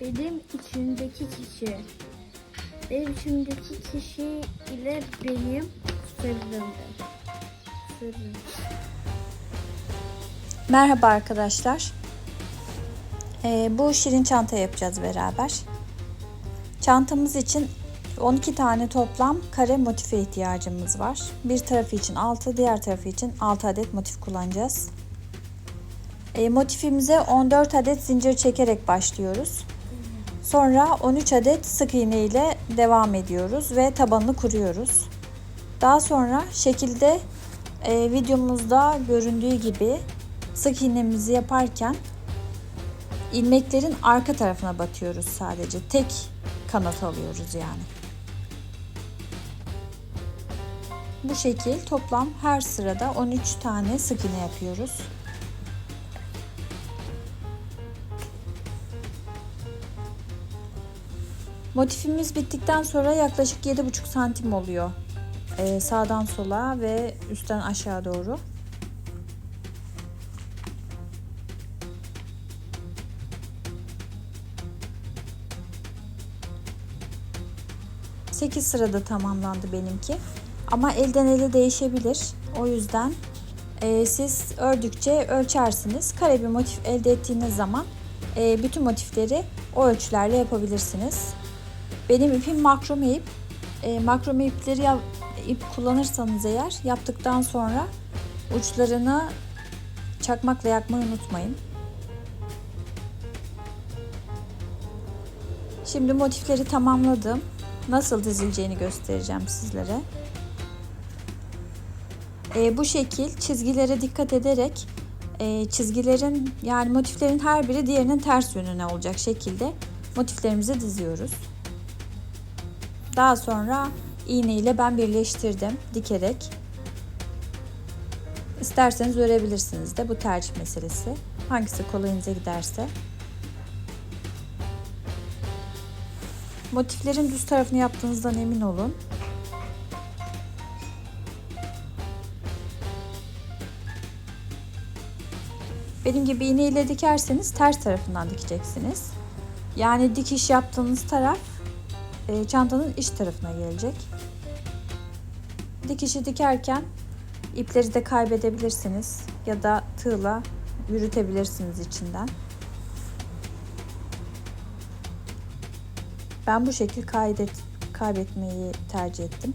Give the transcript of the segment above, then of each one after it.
benim içimdeki kişi. Benim içimdeki kişi ile benim sırrımdır. Sırrım. Merhaba arkadaşlar. Ee, bu şirin çanta yapacağız beraber. Çantamız için 12 tane toplam kare motife ihtiyacımız var. Bir tarafı için 6, diğer tarafı için 6 adet motif kullanacağız. Ee, motifimize 14 adet zincir çekerek başlıyoruz. Sonra 13 adet sık iğne ile devam ediyoruz ve tabanını kuruyoruz. Daha sonra şekilde e, videomuzda göründüğü gibi sık iğnemizi yaparken ilmeklerin arka tarafına batıyoruz sadece. Tek kanat alıyoruz yani. Bu şekil toplam her sırada 13 tane sık iğne yapıyoruz. Motifimiz bittikten sonra yaklaşık 7,5 santim oluyor. Ee, sağdan sola ve üstten aşağı doğru. Sekiz sırada tamamlandı benimki. Ama elden ele değişebilir. O yüzden e, siz ördükçe ölçersiniz. Kare bir motif elde ettiğiniz zaman e, bütün motifleri o ölçülerle yapabilirsiniz. Benim ipim makrome ip. E, makrome ipleri ya- ip kullanırsanız eğer yaptıktan sonra uçlarını çakmakla yakmayı unutmayın. Şimdi motifleri tamamladım. Nasıl dizileceğini göstereceğim sizlere. E, bu şekil çizgilere dikkat ederek e, çizgilerin yani motiflerin her biri diğerinin ters yönüne olacak şekilde motiflerimizi diziyoruz. Daha sonra iğne ile ben birleştirdim dikerek. İsterseniz örebilirsiniz de bu tercih meselesi. Hangisi kolayınıza giderse. Motiflerin düz tarafını yaptığınızdan emin olun. Benim gibi iğne ile dikerseniz ters tarafından dikeceksiniz. Yani dikiş yaptığınız taraf çantanın iç tarafına gelecek. Dikişi dikerken ipleri de kaybedebilirsiniz ya da tığla yürütebilirsiniz içinden. Ben bu şekil kaydet, kaybetmeyi tercih ettim.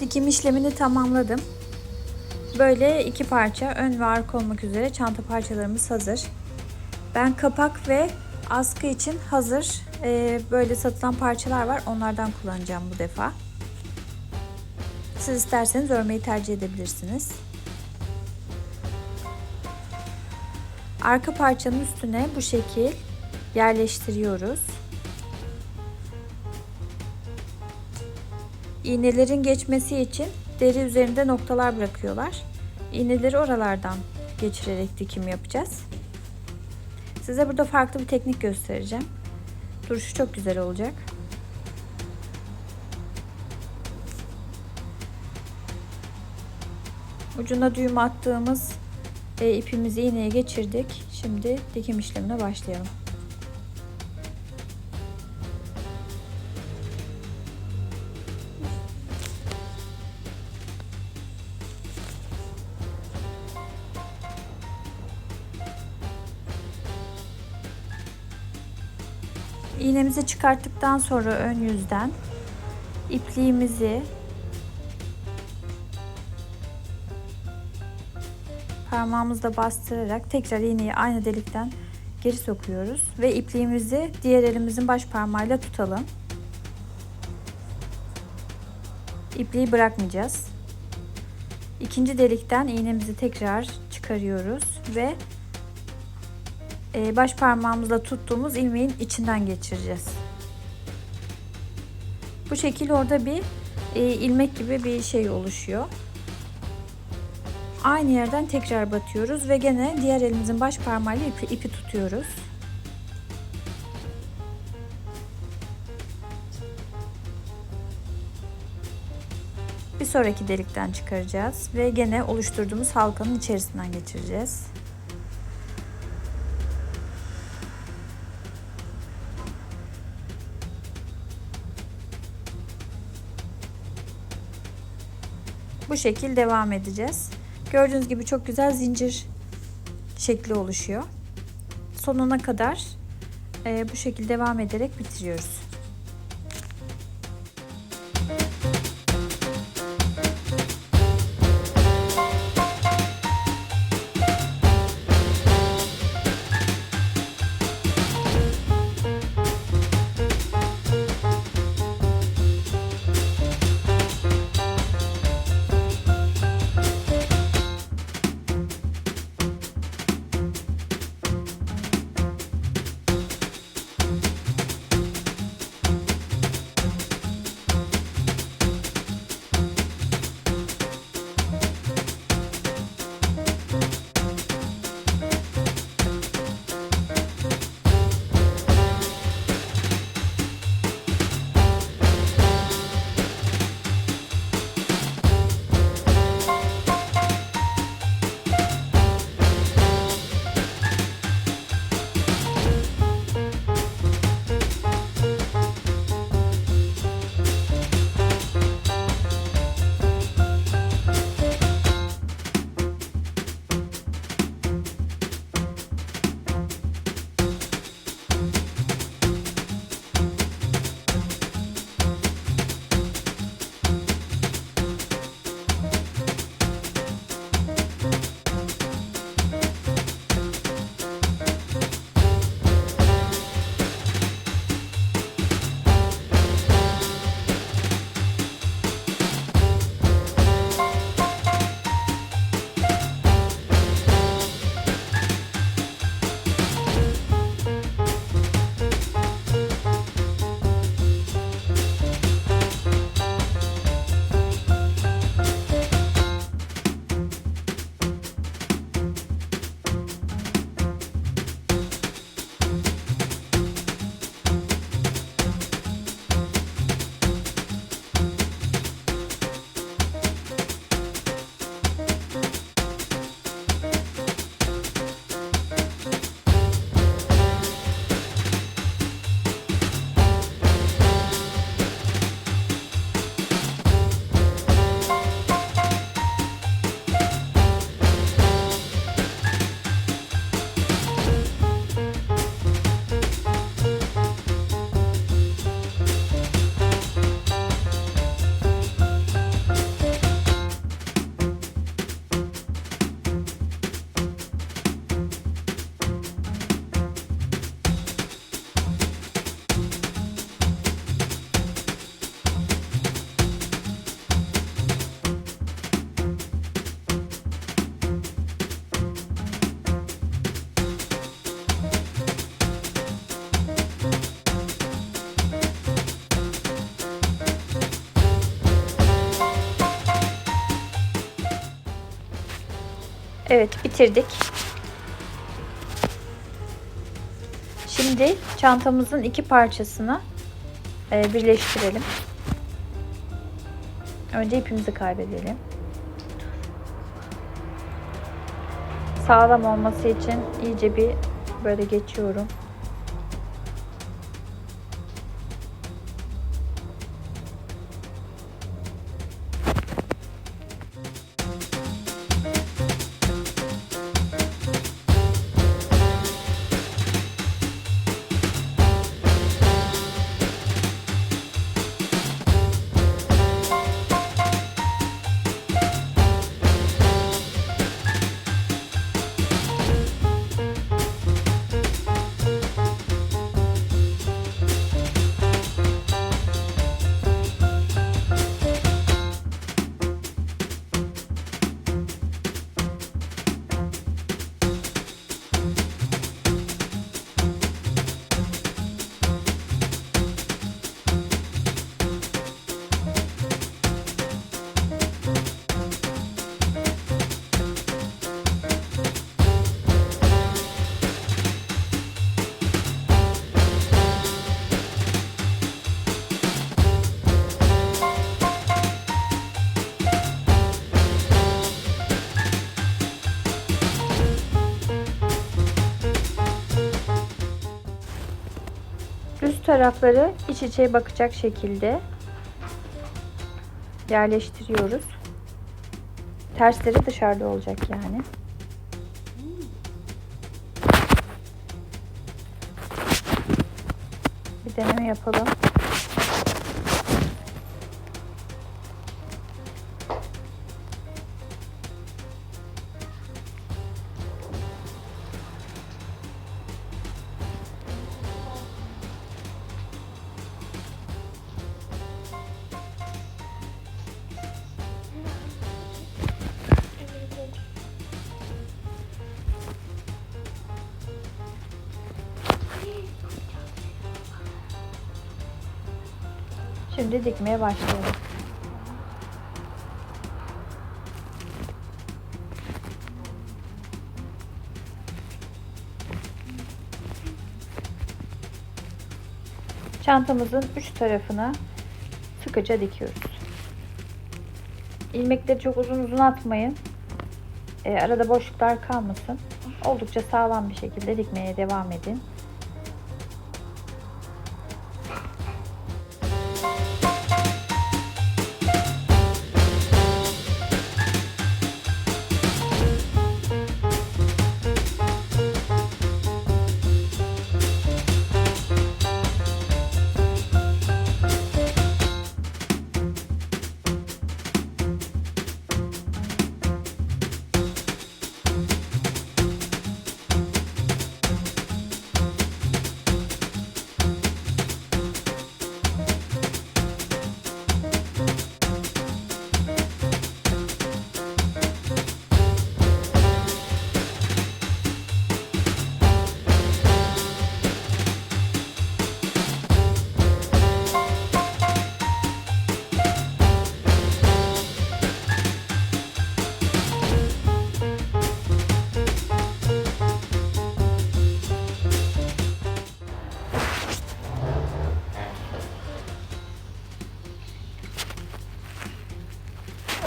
Dikim işlemini tamamladım. Böyle iki parça ön ve arka olmak üzere çanta parçalarımız hazır. Ben kapak ve askı için hazır e, böyle satılan parçalar var. Onlardan kullanacağım bu defa. Siz isterseniz örmeyi tercih edebilirsiniz. Arka parçanın üstüne bu şekil yerleştiriyoruz. İğnelerin geçmesi için deri üzerinde noktalar bırakıyorlar. İğneleri oralardan geçirerek dikim yapacağız. Size burada farklı bir teknik göstereceğim. Duruşu çok güzel olacak. Ucuna düğüm attığımız e, ipimizi iğneye geçirdik. Şimdi dikim işlemine başlayalım. İğnemizi çıkarttıktan sonra ön yüzden ipliğimizi parmağımızla bastırarak tekrar iğneyi aynı delikten geri sokuyoruz ve ipliğimizi diğer elimizin baş parmağıyla tutalım. İpliği bırakmayacağız. İkinci delikten iğnemizi tekrar çıkarıyoruz ve baş parmağımızla tuttuğumuz ilmeğin içinden geçireceğiz. Bu şekil orada bir e, ilmek gibi bir şey oluşuyor. Aynı yerden tekrar batıyoruz ve gene diğer elimizin baş parmağıyla ipi, ipi tutuyoruz. Bir sonraki delikten çıkaracağız ve gene oluşturduğumuz halkanın içerisinden geçireceğiz. Şekil devam edeceğiz. Gördüğünüz gibi çok güzel zincir şekli oluşuyor. Sonuna kadar e, bu şekilde devam ederek bitiriyoruz. Bitirdik. Şimdi çantamızın iki parçasını e, birleştirelim. Önce ipimizi kaybedelim. Sağlam olması için iyice bir böyle geçiyorum. Tarafları iç içe bakacak şekilde yerleştiriyoruz. Tersleri dışarıda olacak yani. Bir deneme yapalım. Şimdi dikmeye başlayalım. Çantamızın üç tarafına sıkıca dikiyoruz. İlmekleri çok uzun uzun atmayın. E, arada boşluklar kalmasın. Oldukça sağlam bir şekilde dikmeye devam edin.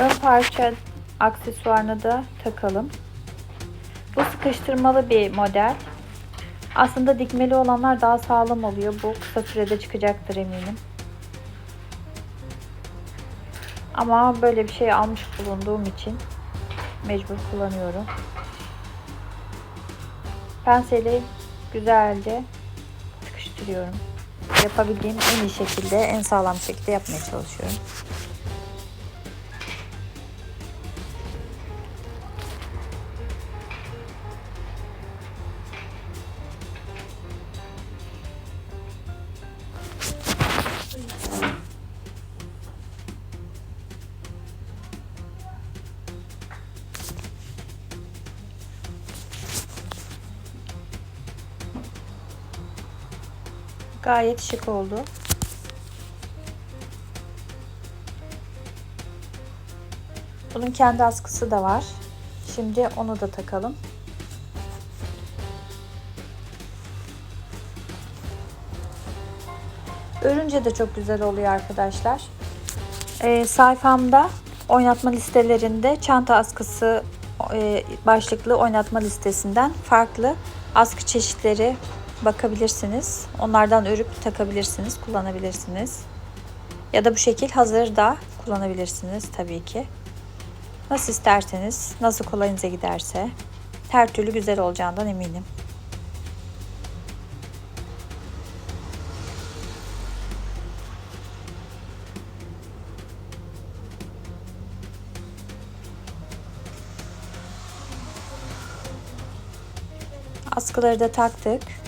Ön parça aksesuarını da takalım. Bu sıkıştırmalı bir model. Aslında dikmeli olanlar daha sağlam oluyor. Bu kısa sürede çıkacaktır eminim. Ama böyle bir şey almış bulunduğum için mecbur kullanıyorum. Penseli güzelce sıkıştırıyorum. Yapabildiğim en iyi şekilde, en sağlam şekilde yapmaya çalışıyorum. Gayet şık oldu. Bunun kendi askısı da var. Şimdi onu da takalım. Örünce de çok güzel oluyor arkadaşlar. Ee, sayfamda oynatma listelerinde çanta askısı e, başlıklı oynatma listesinden farklı askı çeşitleri bakabilirsiniz. Onlardan örüp takabilirsiniz, kullanabilirsiniz. Ya da bu şekil hazır da kullanabilirsiniz tabii ki. Nasıl isterseniz, nasıl kolayınıza giderse her türlü güzel olacağından eminim. Askıları da taktık.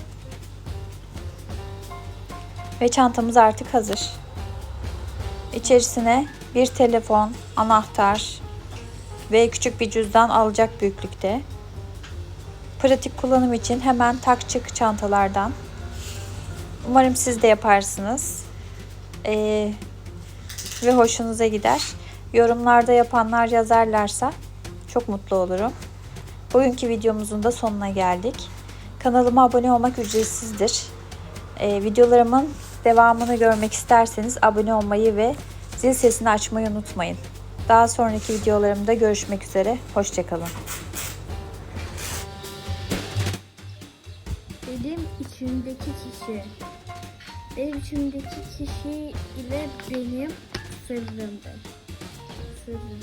Ve çantamız artık hazır. İçerisine bir telefon, anahtar ve küçük bir cüzdan alacak büyüklükte. Pratik kullanım için hemen tak çık çantalardan. Umarım siz de yaparsınız. Ee, ve hoşunuza gider. Yorumlarda yapanlar yazarlarsa çok mutlu olurum. Bugünkü videomuzun da sonuna geldik. Kanalıma abone olmak ücretsizdir. Ee, videolarımın devamını görmek isterseniz abone olmayı ve zil sesini açmayı unutmayın. Daha sonraki videolarımda görüşmek üzere. Hoşçakalın. Benim içimdeki kişi. Benim içimdeki kişi ile benim sırrımdır. Sırrım.